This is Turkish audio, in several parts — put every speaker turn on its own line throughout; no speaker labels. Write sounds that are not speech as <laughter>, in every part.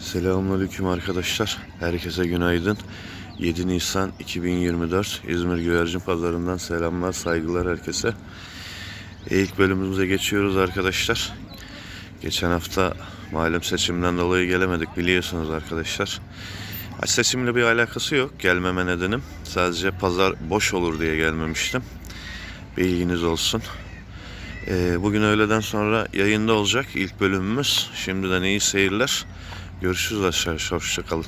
Selamünaleyküm arkadaşlar. Herkese günaydın. 7 Nisan 2024 İzmir Güvercin Pazarı'ndan selamlar, saygılar herkese. İlk bölümümüze geçiyoruz arkadaşlar. Geçen hafta malum seçimden dolayı gelemedik biliyorsunuz arkadaşlar. Seçimle bir alakası yok. Gelmeme nedenim. Sadece pazar boş olur diye gelmemiştim. Bilginiz olsun. Ee, bugün öğleden sonra yayında olacak ilk bölümümüz. Şimdiden iyi seyirler. Görüşürüz aşağı. Hoşça kalın.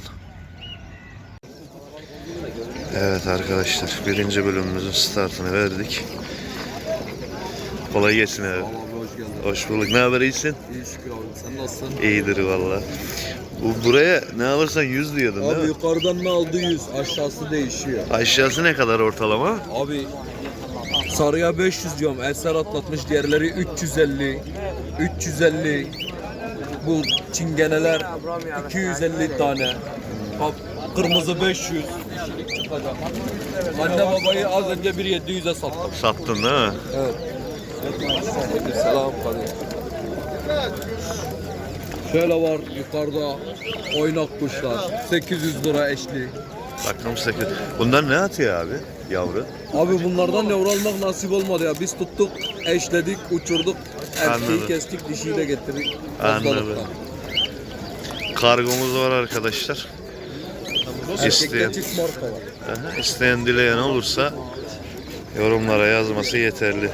Evet arkadaşlar birinci bölümümüzün startını verdik. Kolay gelsin abi.
Abi hoş geldin.
Hoş bulduk. Ne haber iyisin?
İyi şükür abi. Sen nasılsın?
İyidir valla. Bu buraya ne alırsan 100 diyordun
Abi
değil mi?
yukarıdan ne aldı 100, aşağısı değişiyor.
Aşağısı ne kadar ortalama?
Abi sarıya 500 diyorum. Eser atlatmış diğerleri 350. 350. Bu çingeneler 250 tane. Bak kırmızı 500. Dişilik çıkacak. Anne babayı az önce 1.700'e sattım.
Sattın değil mi?
Evet. Selam. Şöyle var yukarıda oynak kuşlar. 800 lira eşli.
Bakalım 8. Bunlar ne atıyor abi? Yavru.
Abi bunlardan yavru almak nasip olmadı ya. Biz tuttuk, eşledik, uçurduk. Erkeği
Anladım.
kestik, dişiyi de getirdik.
Anladım.
Fazlalıktan.
Kargomuz var arkadaşlar. İsteyen,
Erkekte çift marka var.
Aha, isteyen dileyen olursa yorumlara yazması yeterli.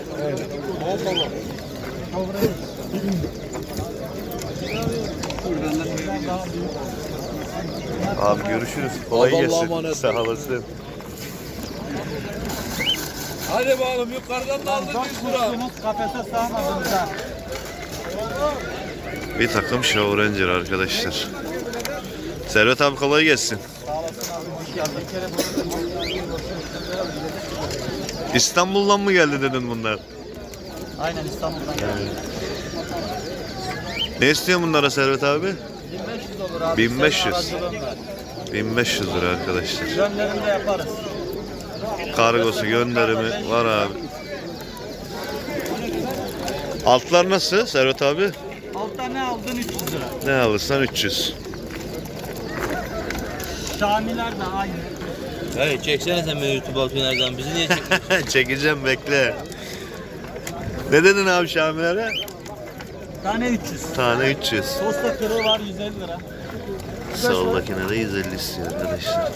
Abi görüşürüz. Kolay
Allah'a
gelsin.
emanet.
Sağ olasın.
Hadi bakalım yukarıdan da aldın 100 lira.
Kafese sığamadınız ha.
Bir takım Show Ranger arkadaşlar. Servet abi kolay gelsin. İstanbul'dan mı geldi dedin bunlar?
Aynen İstanbul'dan geldi.
Ne istiyor bunlara Servet abi?
1500 olur abi.
1500.
Senin aracılığın var.
1500 lira arkadaşlar.
Gönderim de yaparız.
Kargosu gönderimi var abi. Altlar nasıl Servet abi?
Altta ne aldın 300 lira.
Ne alırsan 300.
Şamiler de aynı.
Hayır çeksene sen beni YouTube altınlardan. Bizi niye çekmiyorsun? <laughs>
Çekeceğim bekle. Ne dedin abi Şamilere?
Tane 300.
Tane 300.
Posta kırığı var 150 lira.
Soldakine de 150 istiyor arkadaşlar.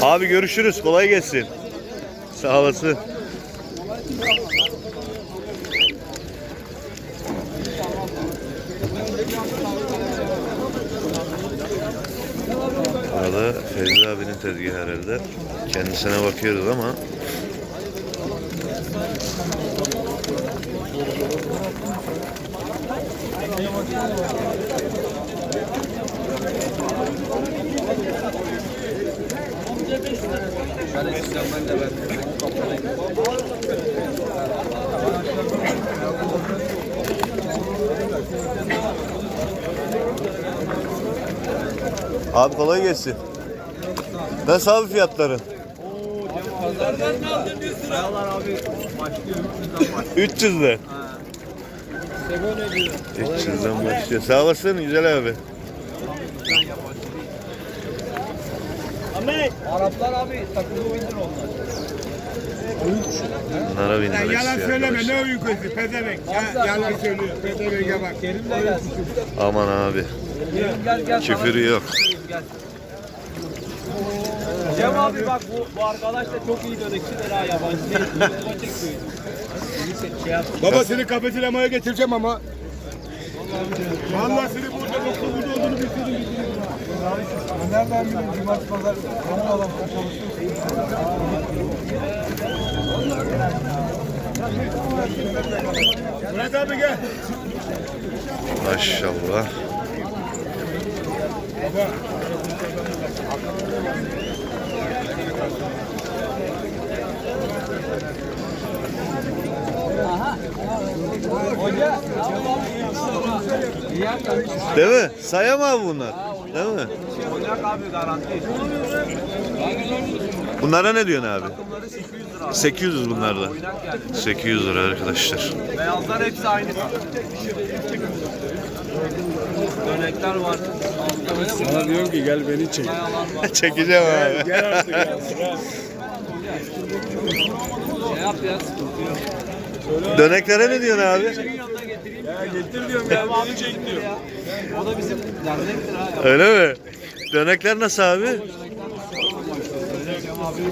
Abi görüşürüz. Kolay gelsin. Sağ olasın. Fevzi abinin tezgahı herhalde. Kendisine bakıyoruz ama Abi kolay gelsin. Nasıl abi fiyatların?
Pazardan ne aldın 100 lira? Ayalar abi başlıyor 300'den başlıyor.
300 lira.
Sebo ne diyor?
300'den başlıyor. Sağ olasın güzel abi.
Ahmet.
Araplar abi takımı bindir onlar.
Bunlara bin lira
Yalan söyleme ne uykusu pezevenk. Ya, yalan söylüyor pezevenge bak.
Kerim de gelsin.
Aman abi.
Kerim gel gel.
Küfürü yok.
Gel. Cem abi bak bu, bu arkadaş da çok iyi dönekçidir ha yabancı değil. YouTube'a çekiyor. Şey yap.
Baba seni kafesilemaya getireceğim ama. Vallahi seni burada doktor burada olduğunu bilseydim. Nereden bileyim cumartesi pazar kamu alan Murat abi gel.
Maşallah. Değil mi? Sayam bunlar. Değil mi? Bunlara ne diyorsun abi?
800
bunlarda. 800 lira arkadaşlar.
Beyazlar hepsi aynı. Dönekler var.
Sana diyorum ki gel beni çek. <laughs>
Çekeceğim abi.
Gel artık <laughs> ya.
Şey yap ya sıkıntı.
Döneklere ne diyorsun abi?
Ya getir diyorum ya beni çek diyor.
O da bizim dernektir ha.
Öyle mi? Dönekler nasıl abi?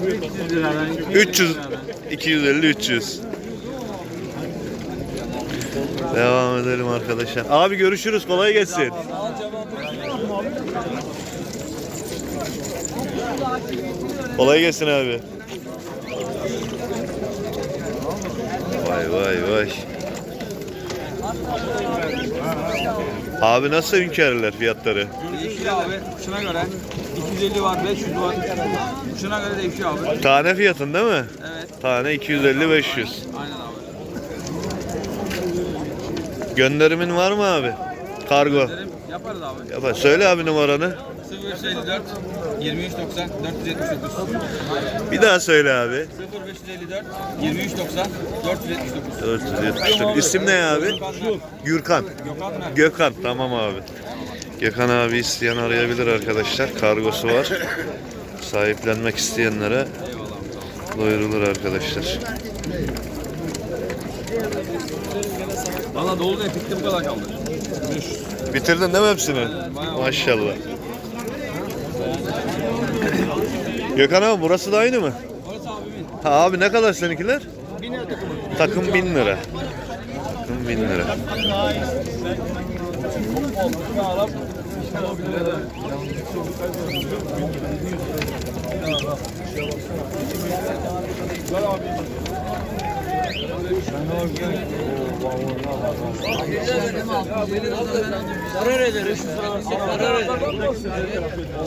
300 liradan.
300 250 300. Devam edelim arkadaşlar. Abi görüşürüz. Kolay gelsin. Kolay gelsin abi. Vay vay vay. Abi nasıl hünkârlar fiyatları?
Değişiyor abi. Kuşuna göre. 250 var, 500 var. Kuşuna göre değişiyor abi.
Tane fiyatın değil mi?
Evet.
Tane 250 500.
Aynen abi.
Gönderimin var mı abi? Kargo.
Yaparız abi.
Yapar. Söyle abi numaranı.
0554 2390 479.
Bir daha söyle abi.
0554 2390 479.
479. İsim ne abi? Gürkan.
Gökhan.
Gökhan. Tamam abi. Gökhan abi isteyen arayabilir arkadaşlar. Kargosu var. Sahiplenmek isteyenlere duyurulur arkadaşlar.
Valla dolu da epikte bu kadar kaldı.
Bitirdin değil mi hepsini? Maşallah. Gökhan abi burası da aynı mı?
Orası abimin.
Ha abi ne kadar seninkiler? Takım 1000 lira. Takım 1000 lira.
Zarar eder. Zarar eder.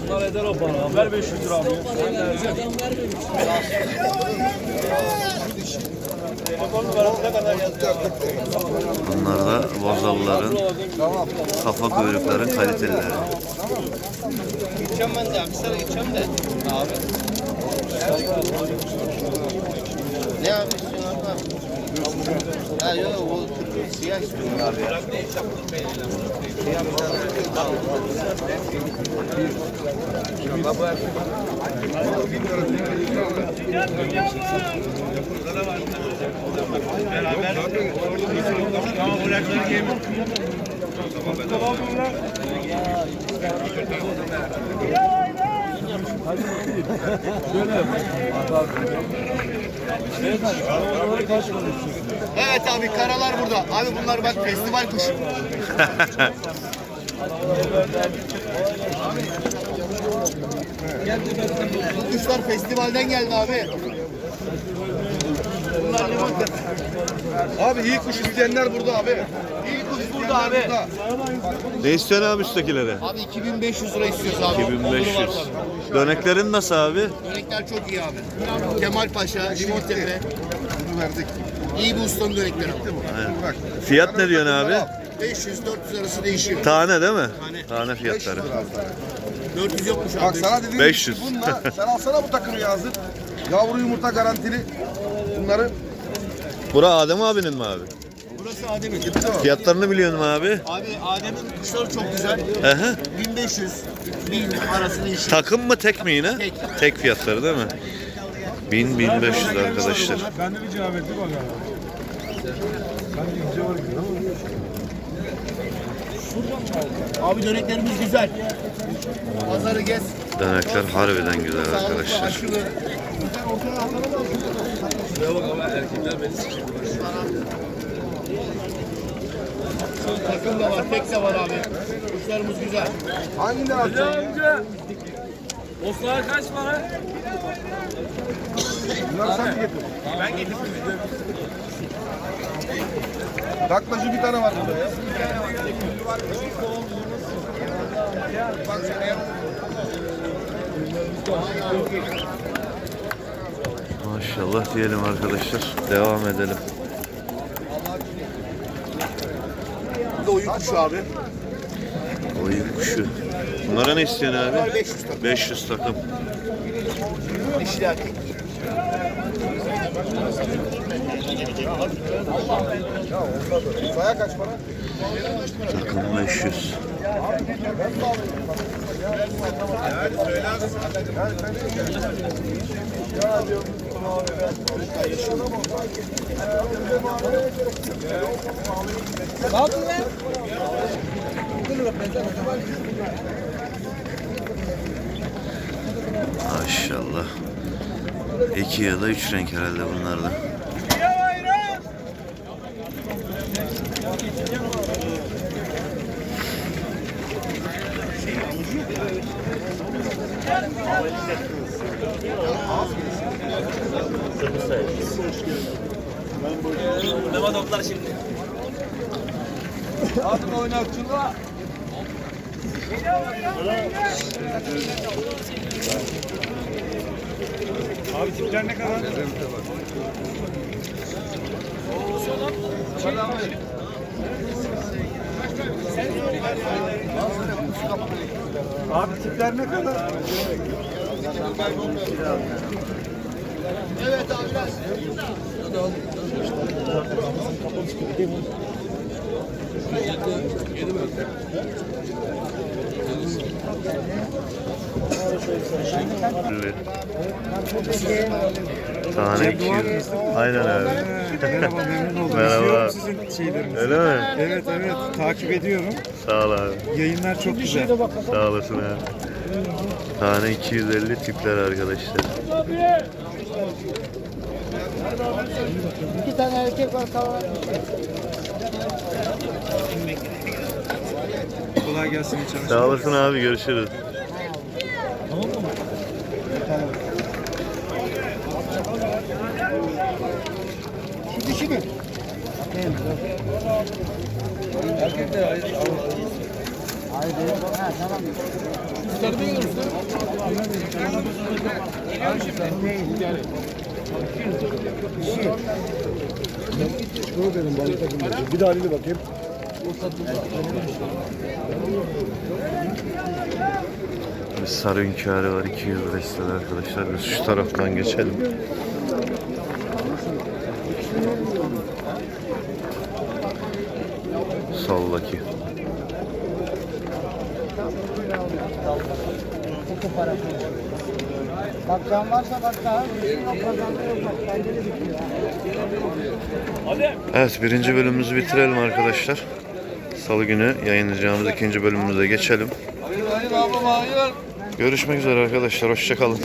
Onlar eder o bana. Ver 500 lira?
Bunlar da bozalların kafa kuyrukların kalitelileri.
Ben de. Sana gideceğim de. Abi. Ne abi? Ha yok o siyah istiyorum abi Evet abi karalar burada. Abi bunlar bak festival kuşu. Bu kuşlar festivalden geldi abi. Bunlar limon
Abi iyi kuş isteyenler burada abi.
İyi burada abi.
Ne istiyorsun abi üsttekilere?
Abi 2500 lira istiyoruz abi.
2500.
Olur var tabii.
Döneklerin nasıl abi?
Dönekler çok iyi abi. Kemal Paşa, Limontepe.
Bunu verdik.
İyi bir ustanın dönekleri abi.
Bak.
Fiyat ne diyorsun abi?
500-400 arası değişiyor.
Tane değil mi?
Tane.
Tane fiyatları.
400 yokmuş abi.
Bak sana dedim
500.
bununla sen alsana bu takımı yazdır. Yavru yumurta garantili. Bunları
Bura Adem abinin mi abi?
Burası Adem'in.
Fiyatlarını biliyor musun abi?
Abi Adem'in kuşları çok güzel.
Hı hı.
1500 1000 arası değişiyor.
Takım mı tek mi yine?
Tek.
Tek fiyatları değil mi? 1000 1500 arkadaşlar.
Ben de bir cevap ettim bakalım. Sanki ince var gibi ama.
Abi döneklerimiz güzel. Pazarı gez.
Dönekler harbiden güzel arkadaşlar.
aşılı. Takım da var, tek de var abi. Kuşlarımız güzel.
Hanginden alacaksın?
Oslar kaç para?
Bunları sen mi getirdin?
Ben getirdim.
Taklacı bir tane var burada ya.
Maşallah diyelim arkadaşlar. Devam edelim.
Bu da oyun kuşu abi.
Oyun kuşu. Bunlara ne istiyorsun abi?
500 takım.
500 takım.
Dişli erkek.
Saya kaç para?
Takım 500.
Ne yaptın lan?
Maşallah. İki ya da üç renk herhalde bunlarda.
Memo toplar şimdi.
Hadi oynatçılar. Abi tipler ne kadar? Abi tipler ne kadar?
Evet. Tane 200. Aynen abi.
Merhaba memnun oldum.
Merhaba.
İzliyorum sizin şeylerinizi.
Öyle mi?
Evet evet takip ediyorum.
Sağ ol abi.
Yayınlar çok güzel.
Sağ olasın abi. Tane 250 tipler arkadaşlar.
İki tane erkek var kalan.
Kolay gelsin iyi çalışmalar.
Sağ olasın abi görüşürüz.
Şu dişi mi? Hayır değil. Ha tamam.
Bir daha haline bakayım.
Bir sarı hünkârı var 200 lira arkadaşlar. Biz şu taraftan geçelim.
Kutu parası. Bak can varsa bak daha.
Evet birinci bölümümüzü bitirelim arkadaşlar. Salı günü yayınlayacağımız ikinci bölümümüze geçelim. Görüşmek üzere arkadaşlar. Hoşçakalın.